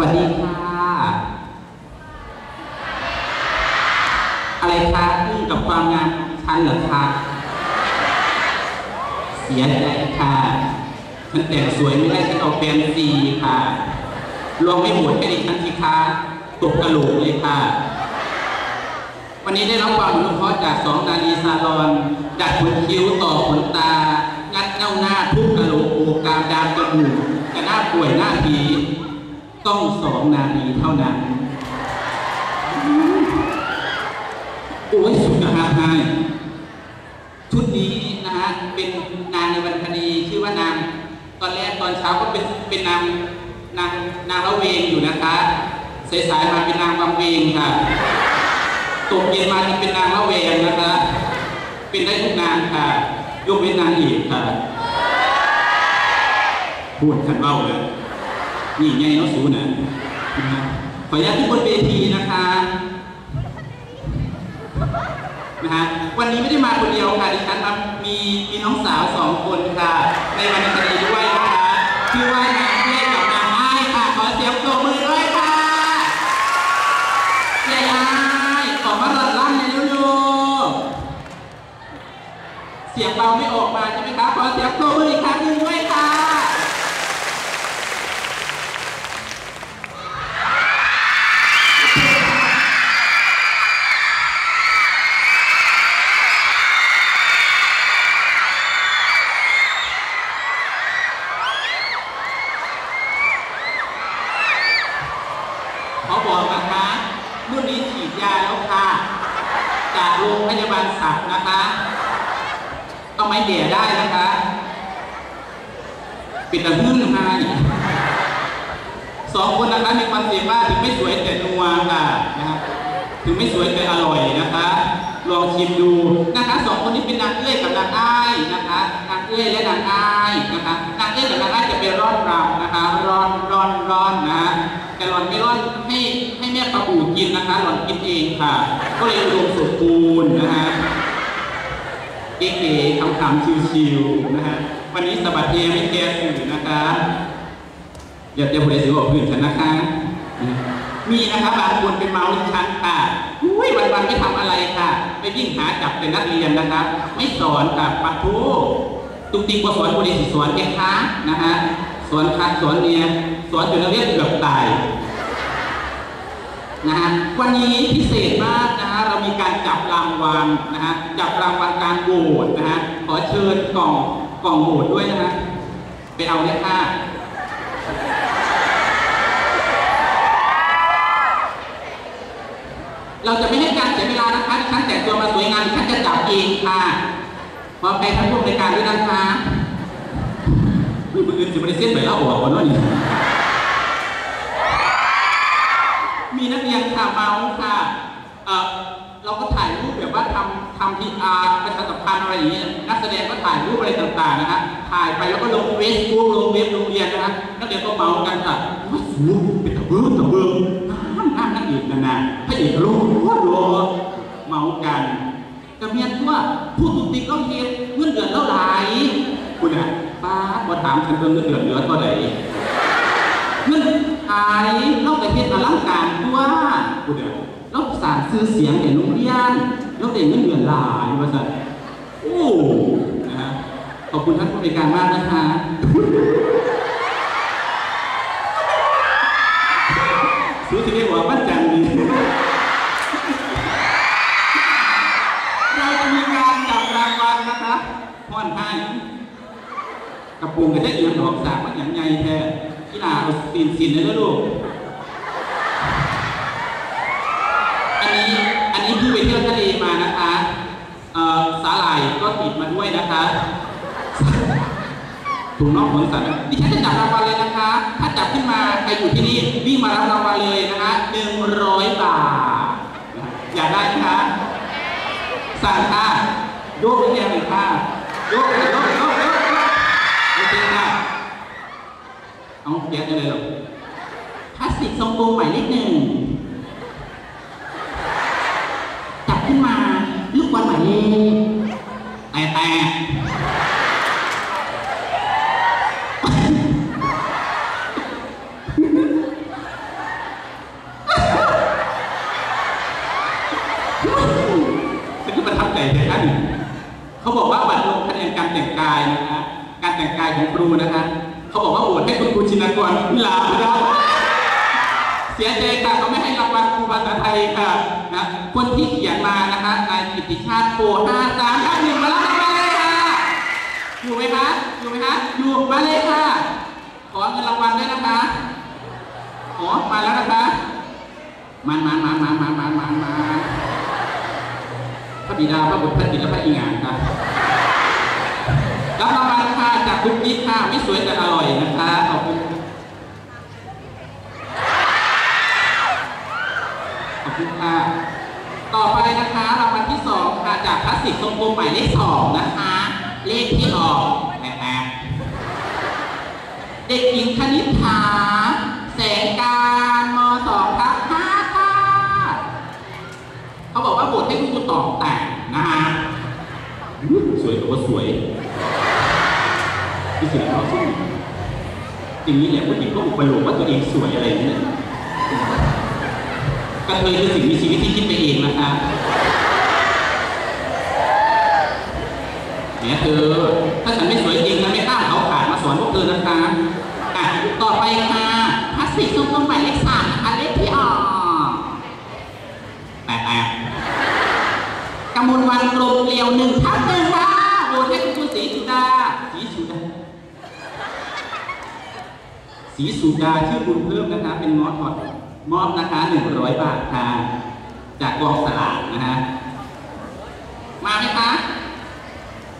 วัสดีค่ะ อะไรคะอึ้งกับความงามของฉันเหรอคะเสียใจค่ะฉันแต่งสวยไม่ได้ฉันเอาแฟนซีค่ะลองไม่หมดให้ดิฉันสิคะตกกระโหลกเลยค่ะ วันนี้ได้รับความอนุเคราะห์จากสองนาลีซาลอนดัดขนคิ้วต่อขนตา งัดเง้าหน้าทุกกระโหลกโอกกามดามจมูกกระหน้าป่วยหน้าผี ต้องสองนาลีเท่านั้น โอ้ยสุดนะครับนายชุดนี้นะฮะเป็นนางในวรรณคดีชื่อว่านาง ตอนแรกตอนเช้าก็เป็นเป็นนางนางนางละเวงอยู่นะคะสายๆมาเป็นนางวังเวงค่ะตกเย็นมาจะเป็นนางละเวงนะคะ เป็นได้ทุกนางค่ะยกเว้นนางเอกค่ะพูดขันเบ้าเลย นี่ไงเนาะสูนะขออนุญาตที่บนเวทีนะคะนะฮะวันนี้ไม่ได้มาคนเดียวค่ะดิฉันครับมีมีน้องสาวสองคนค่ะ ในวรรณคดีด้วยนะคะชื่อว่านางเทพกับนางอ้ค่ะ ขอเสียงปรบมือด้วยค่ะยายอายขอมารัดลั่นในลูกเสียงเบาไม่ออกมาใช่ไหมครับขอเสียงโตมืออีก เดี่ยได้นะคะ ปิดตะพื้นให้สองคนนะคะมีความเสี่ยงว่าถึงไม่สวยแต่นัวค่ะนะครับถึงไม่สวยแต่อร่อยนะคะ ลองชิมดูนะคะสองคนนี้เป็นนางเอื้อยกับนางอ้ายนะคะนางเอื้อยและนางอ้ายนะคะนางเอื้อยกับนางอ้ายจะเป็นร่อนรำนะคะร่อนร่อนร่อนนะแต่หล่อนไม่ร่อนให้ให้แม่ปลาบูกินนะคะหล่อนกินเองค่ะ ก็เลยอุดมสมบูรณ์นะฮะ เก๋ๆคำๆชิวๆนะฮะวันนี้สบัดเทไม่แก้สื่อนะคะอย่าเดี๋ยวผมจะซื้อบอกพื้นฉันนะคะมีนะคะบางคนเป็นเมาส์ชั้นค่ะอุ้ยวันๆไม่ทำอะไรค่ะ ไปวิ่งหาจับเป็นนักเรียนนะคะไม่สอนค่ะปัดทูตุกติกว่าสอนบริสิสอนแกค้านะคะสอนคัดสอนเนี่ยสอนจนนักเรียนเกือบตายนะฮะวันนี้พิเศษมากนะฮะเรา รจับรางวัลนะฮะจับรางวัลการโหวตนะฮะขอเชิญกล่องกล่องโหวตด้วยนะฮะไปเอาเลยค่ะเราจะไม่ให้การเสียเวลานะคะดิฉันแต่งตัวมาสวยงามดิฉันจะจับเองค่ะพร้อมไปทั้งพวกในการด้วยนะคะอืมืออื่นจะไม่ได้เส้นไปแล้วหัวคนนู้นนี่ ล้วก็ลงเฟซบุ๊กลงเว็บโรงเรียนนะนักเรียนก็เมากันค่ะว่าสูงเป็นตะเบิ้งตะเบิ้งน้ำน้ำนักเอกนะนะพระเอกโลดโลดเมากันกระเมียนว่าผู้ตุกติก็เฮ็ดเงินเดือนเท่าไหร่คุณอะป้าบ่ถามฉันเพิ่งเงินเดือนเหลือเท่าไหร่เงินหายเราไปเฮ็ดอลังการตัวกูเด้อเราสางชื่อเสียงให้โรงเรียนเราได้เงินเดือนหลายว่าซั่นโอ้ อบคุณท่านผู้บริการมากนะคะสู้ที่ได้บอกว่าจังดีเราจะมีการจับรางวัลนะคะพ่อนให้กระปุงกันได้เอียงดอกสากมันอย่างใหญ่แท้กีฬาเอาตีนสินเลยนะลูก ถุงน่องขนสัตว์ดิฉันจะจับรางวัลเลยนะคะ ถ้าจับขึ้นมาใครอยู่ที่นี่วิ่งมารับรางวัลเลยนะคะหนึ่งร้อยบาท อยากได้ไหมคะ สั่งค่ะโยกไปแนวหนึ่งค่ะโยกโยกโยกโยกโอเคค่ะเอาแก๊สได้เลยหรอพลาสติกทรงกลมหมายเลขหนึ่งจับขึ้นมาลูกบอลหมายเลขแต่แต่ แต่งท่านเขาบอกว่าบัตรลงคะแนนการแต่งกายนะฮะการแต่งกายของครูนะฮะเขาบอกว่าโหวตให้คุณครูชินกรพิลาไม่ได้เสียใจค่ะเขาไม่ให้รางวัลครูภาษาไทยค่ะนะคนที่เขียนมานะฮะนายกิติชาติโพห้าสามท่านหนึ่งมาแล้วมาเลยค่ะอยู่ไหมคะอยู่ไหมคะอยู่มาเลยค่ะ ขอเงินรางวัลด้วยนะคะขอมาแล้วนะคะมามามามามามามา พระบิดาพระบุตรพระจิตรและพระอิงานครับรับรางวัลค่ะจากคุกกี้ค่ะไม่สวยแต่อร่อยนะคะขอบคุณขอบคุณค่ะต่อไปนะคะรางวัลที่สองค่ะจากพลาสติกทรงกลมหมายเลขสองนะคะ เลขที่ออก อบแต่งนะฮะสวยแต่ว่าสวยที่สุดแล้วซึ่งอย่างนี้เนี่ยผู้หญิงก็อุปโลกว่าตัวเองสวยอะไรนี่กระเทยคือสิ่งมีชีวิตที่คิดไปเองนะคะเนี่ยเธอถ้าฉันไม่สวยจริงนะไม่กล้าเอาขาดมาสอนพวกเธอนะคะอะต่อไปค่ะพลาสติกทรงกลมหมายเลขสามนะคะเลขที่ออกแปดแปด กมลวันกลมเกลียวหนึ่งทับหนึ่งค่ะโหวตให้คุณครูศรีสุดาศรีสุดาศรีสุดาชื่อบุญเพิ่มนะคะ เป็นมอสถอดมอบนะคะหนึ่งร้อยบาทค่ะจากกองสลากนะฮะมาไหมคะ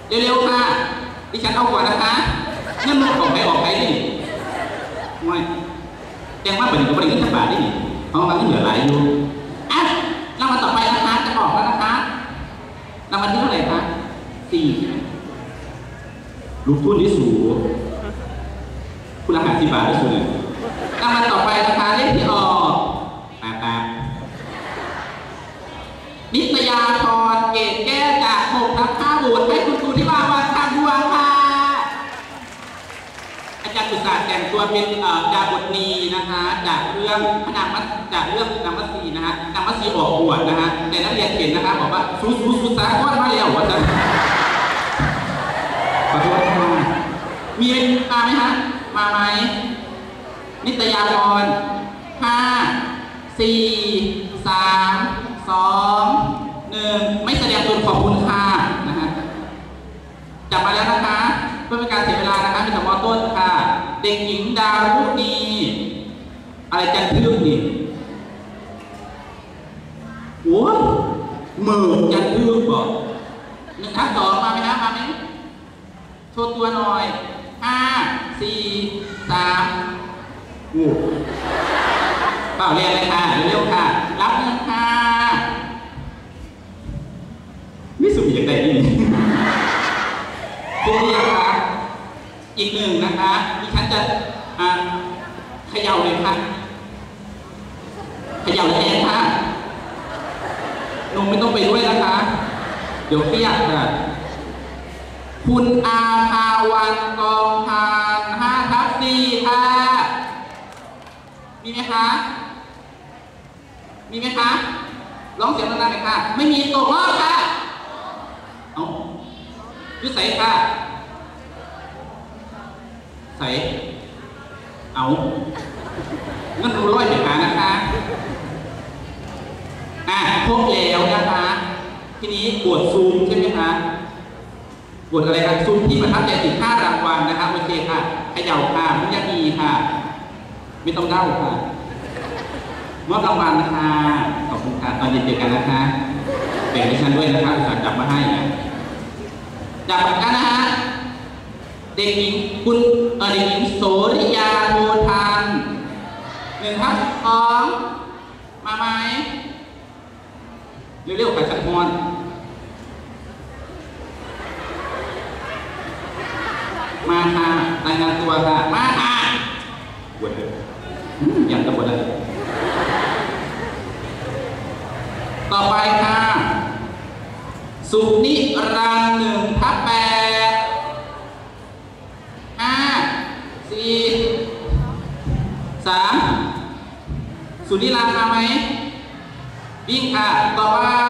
เร็วๆค่ะดิฉันเอาก่อนนะคะเงินมันออกไปออกไปดิไม่แจ้งว่าเป็นกับบริษัทบาทได้ดิเพราะว่ามันเหลือหลายอยู่อะรางวัลต่อไปนะคะจะออกแล้วนะคะ รางวัลที่เท่าไหร่คะสี่ใช่ไหม ลูกทุนที่สูงคุณราคาสิบบาทที่สุดเลยรางวัลต่อไปนะคะเลขที่ออกแปดแปดนิตยาพรเกตแก้วจากหกทับห้าโหวตให้คุณครูที่มาวันคำดวงค่ะ อาจารย์อุตสาห์แต่งตัวเป็นดาบทนีนะคะ จากเรื่องพนางมัสจากเรื่องนางมัสสีนะฮะนางมัสสีออกบวชนะฮะแต่นักเรียนเห็นนะคะบอกว่าสู้สู้สู้สาก้อนมาแล้วว่าจะ มีมาไหมฮะ มาไหม นิตยาพรห้าสี่สามสองหนึ่งไม่แสดงตนขอบคุณค่ะนะฮะจับมาแล้วนะคะ เพื่อเป็นการเสียเวลานะคะมีสมอต้นค่ะ เด็กหญิงดารุณีอะไรจันทึกนี่โอ้ยมื่นจันทึกบอกหนึ่งทับสองมาไหมนะมาไหมโชว์ตัวหน่อย ห้าสี่สามโอ้เปล่าเรียนเลยค่ะเร็วๆค่ะ รับเงินค่ะไม่สุดอย่างใดนี่ครูเรียนคะอีกหนึ่งนะคะดิฉันจะอ่าเขย่าเลยค่ะเขย่าแรงค่ะนมไม่ต้องไปด้วยนะคะ เดี๋ยวเครียดค่ะ คุณอาภาวันกองทานห้าทับสี่ค่ะ มีไหมคะ มีไหมคะร้องเสียงดังๆหน่อยค่ะ ไม่มีตกรอบค่ะเอายุใส่ค่ะ ใส่เอาเงินร้อยเดียวนนะคะอะครบแล้วนะคะ ทีนี้บวดซูมใช่ไหมคะ บวดอะไรครับซูมที่ประทับใจสิบห้ารางวัลนะคะโอเคค่ะขย่าค่ะมุยามีค่ะ ไม่ต้องเด้าค่ะมอบรางวัลนะคะขอบคุณค่ะตอนเย็นเจอกันนะคะแบ่งดิฉันด้วยนะคะอุตส่าห์จับมาให้นะจับกันนะฮะเด็กหญิงคุณเด็กหญิงโสริยาโมทานหนึ่งครับสองมาไหมเร็วๆไปสักมอนมา ค่ะรายงานตัวค่ะ มาค่ะบวชเลยอืมยังจะบวชเลยต่อไปค่ะ สุนิรันดร์หนึ่งทับแปดห้าสี่สามสุนิรันดร์มาไหมวิ่งค่ะ ต่อไป